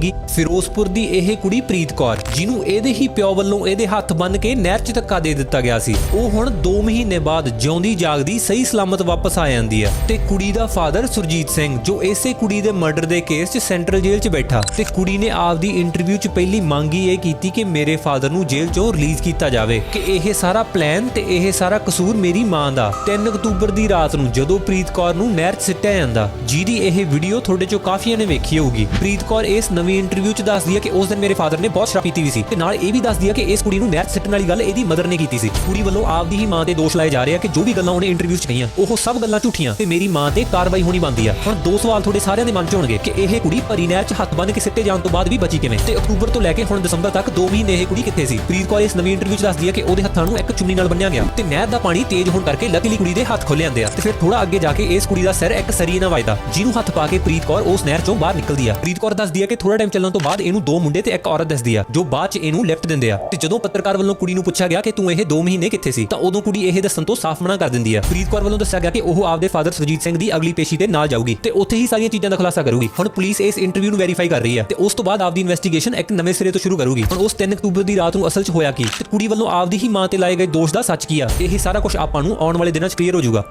ਗੀ ਫਿਰੋਜ਼ਪੁਰ ਦੀ ਇਹ ਕੁੜੀ ਪ੍ਰੀਤ ਕੌਰ, ਜਿਹਨੂੰ ਇਹਦੇ ਹੀ ਪਿਓ ਵੱਲੋਂ ਇਹਦੇ ਹੱਥ ਬੰਨ ਕੇ ਨਹਿਰ 'ਚ ਧੱਕਾ ਦੇ ਦਿੱਤਾ ਗਿਆ ਸੀ। ਉਹ ਹੁਣ 2 ਮਹੀਨੇ ਬਾਅਦ ਜਿਉਂਦੀ ਜਾਗਦੀ ਸਹੀ ਸਲਾਮਤ ਵਾਪਸ ਆ ਜਾਂਦੀ ਹੈ। ਤੇ ਕੁੜੀ ਦਾ ਫਾਦਰ ਸੁਰਜੀਤ ਸਿੰਘ, ਜੋ ਇਸੇ ਕੁੜੀ ਦੇ ਮਰਡਰ ਦੇ ਕੇਸ 'ਚ ਸੈਂਟਰਲ ਜੇਲ੍ਹ 'ਚ ਬੈਠਾ। ਤੇ ਕੁੜੀ ਨੇ ਆਪਦੀ ਇੰਟਰਵਿਊ 'ਚ ਪਹਿਲੀ ਮੰਗ ਹੀ ਇਹ ਕੀਤੀ ਕਿ ਮੇਰੇ ਫਾਦਰ ਨੂੰ ਜੇਲ੍ਹ 'ਚੋਂ ਰਿਲੀਜ਼ ਕੀਤਾ ਜਾਵੇ, ਕਿ ਇਹ ਸਾਰਾ ਪਲਾਨ ਤੇ ਇਹ ਸਾਰਾ ਕਸੂਰ ਮੇਰੀ ਮਾਂ ਦਾ। 3 ਅਕਤੂਬਰ ਦੀ ਰਾਤ ਨੂੰ ਜਦੋਂ ਪ੍ਰੀਤ ਕੌਰ ਨੂੰ ਨਹਿਰ 'ਚ ਸਿੱਟਿਆ ਜਾਂਦਾ, ਜਿਹਦੀ ਇਹ ਵੀਡੀਓ ਤੁਹਾਡੇ 'ਚੋਂ ਕਾਫੀਆਂ ਨੇ ਵੇਖੀ ਹੋਊਗੀ। ਪ੍ਰੀਤ ਕੌਰ ਇਸ ਨਵੀਂ ਇੰਟਰਵਿਊ 'ਚ ਦੱਸਦੀ ਹੈ ਕਿ ਉਸ ਦਿਨ ਮੇਰੇ ਫਾਦਰ ਨੇ ਬਹੁਤ ਸ਼ਰਾਬ ਪੀਤੀ ਵੀ ਸੀ ਤੇ ਨਾਲ ਇਹ ਵੀ ਦੱਸਦੀ ਹੈ ਕਿ ਇਸ ਕੁੜੀ ਨੂੰ ਨਹਿਰ ਸਿੱਟਣ ਵਾਲੀ ਗੱਲ ਇਹਦੀ ਮਦਰ ਨੇ ਕੀਤੀ ਸੀ। ਕੁੜੀ ਵੱਲੋਂ ਆਪਦੀ ਹੀ ਮਾਂ ਤੇ ਦੋਸ਼ ਲਾਏ ਜਾ ਰਹੇ ਆ ਕਿ ਜੋ ਵੀ ਗੱਲਾਂ ਉਹਨੇ ਇੰਟਰਵਿਊ 'ਚ ਕਹੀਆਂ, ਉਹ ਸਭ ਗੱਲਾਂ ਝੂਠੀਆਂ ਤੇ ਮੇਰੀ ਮਾਂ ਤੇ ਕਾਰਵਾਈ ਹੋਣੀ ਬਣਦੀ ਆ। ਹੁਣ ਦੋ ਸਵਾਲ ਤੁਹਾਡੇ ਸਾਰਿਆਂ ਦੇ ਮਨ 'ਚ ਹੋਣਗੇ ਕਿ ਇਹ ਕੁੜੀ ਭਰੀ ਨਹਿਰ 'ਚ ਹੱਥ ਬੰਨ ਕੇ ਸਿੱਟੇ ਜਾਣ ਤੋਂ ਬਾਅਦ ਵੀ ਬਚੀ ਕਿਵੇਂ? ਤੇ ਅਕਤੂਬਰ ਤੋਂ ਲੈ ਕੇ ਹੁਣ ਦਸੰਬਰ ਤੱਕ 2 ਮਹੀਨੇ ਇਹ ਕੁੜੀ ਕਿੱਥੇ ਸੀ? ਪ੍ਰੀਤ ਕੌਰ ਇਸ ਨਵੀਂ ਇੰਟਰਵਿਊ 'ਚ ਦੱਸਦੀ ਹੈ ਕਿ ਉਹਦੇ ਹੱਥਾਂ ਨੂੰ ਇੱਕ ਚੁੰਨੀ ਨਾਲ ਬੰਨਿਆ ਗਿਆ ਤੇ ਨਹਿਰ ਦਾ ਪਾਣੀ ਤੇਜ਼ ਹੋਣ ਕਰਕੇ ਲਕੀਲੀ ਕੁੜੀ ਦੇ ਹੱਥ ਖੁੱਲੇ ਜਾਂਦੇ ਆ ਤੇ ਫਿਰ ਥੋੜਾ ਅੱਗੇ ਜਾ ਕੇ ਇਸ ਕੁੜੀ ਦਾ ਸਿਰ ਇੱਕ ਸਰੀਏ ਨਾਲ ਵੱਜਦਾ, ਜਿਹਨੂੰ ਹੱਥ ਪਾ ਕੇ ਪ੍ਰੀਤ ਕੌਰ ਉਸ ਨਹਿਰ 'ਚੋਂ ਬਾਹਰ ਨਿਕਲਦੀ ਆ। ਪ੍ਰੀਤ ਕੌਰ ਦੱਸਦੀ ਹੈ ਕਿ ਥੋੜਾ ਟਾਈਮ ਚੱਲਣ ਤੋਂ ਬਾਅਦ ਇਹਨੂੰ ਦੋ ਮੁੰਡੇ ਤੇ ਇੱਕ ਔਰਤ ਦੱਸਦੀ ਆ, ਜੋ ਬਾਅਦ 'ਚ ਇਹਨੂੰ ਲਿਫਟ ਦਿੰਦੇ ਆ। ਤੇ ਜਦੋਂ ਪੱਤਰਕਾਰ ਵੱਲੋਂ ਕੁੜੀ ਨੂੰ ਪੁੱਛਿਆ ਗਿਆ ਕਿ ਤੂੰ ਇਹ 2 ਮਹੀਨੇ ਕਿੱਥੇ ਸੀ, ਤਾਂ ਉਦੋਂ ਕੁੜੀ ਇਹ ਦੱਸਣ ਤੋਂ ਸਾਫ਼ ਮਨਾ ਕਰ ਦਿੰਦੀ ਆ। ਪ੍ਰੀਤ ਕੌਰ ਵੱਲੋਂ ਦੱਸਿਆ ਗਿਆ ਕਿ ਉਹ ਆਪਦੇ ਫਾਦਰ ਸੁਰਜੀਤ ਸਿੰਘ ਦੀ ਅਗਲੀ ਪੇਸ਼ੀ ਤੇ ਨਾਲ ਜਾਊਗੀ ਤੇ ਉੱਥੇ ਹੀ ਸਾਰੀਆਂ ਚੀਜ਼ਾਂ ਦਾ ਖੁਲਾਸਾ ਕਰੂਗੀ। ਹੁਣ ਪੁਲਿਸ ਇਸ ਇੰਟਰਵਿਊ ਨੂੰ ਵੈਰੀਫਾਈ ਕਰ ਰਹੀ ਹੈ ਤੇ ਉਸ ਤੋਂ ਬਾਅਦ ਆਪਦੀ ਇਨਵੈਸਟੀਗੇਸ਼ਨ ਇੱਕ ਨਵੇਂ ਸਿਰੇ ਤੋਂ ਸ਼ੁਰੂ ਕਰੂਗੀ। ਹੁਣ ਉਸ 3 ਅਕਤੂਬਰ ਦੀ ਰਾਤ ਨੂੰ ਅਸਲ 'ਚ ਹੋਇਆ ਕੀ? ਤੇ ਕੁੜੀ ਵੱਲੋਂ ਆਪਦੀ ਹੀ ਮਾਂ ਤੇ ਲਾਏ ਗਏ ਦੋਸ਼ ਦਾ ਸੱਚ ਕੀ ਆ? ਇਹ ਸਾਰਾ ਕੁਝ ਆਪਾਂ ਨੂੰ ਆਉਣ ਵਾਲੇ ਦਿਨਾਂ 'ਚ ਕਲੀਅਰ ਹੋ ਜਾਊਗਾ।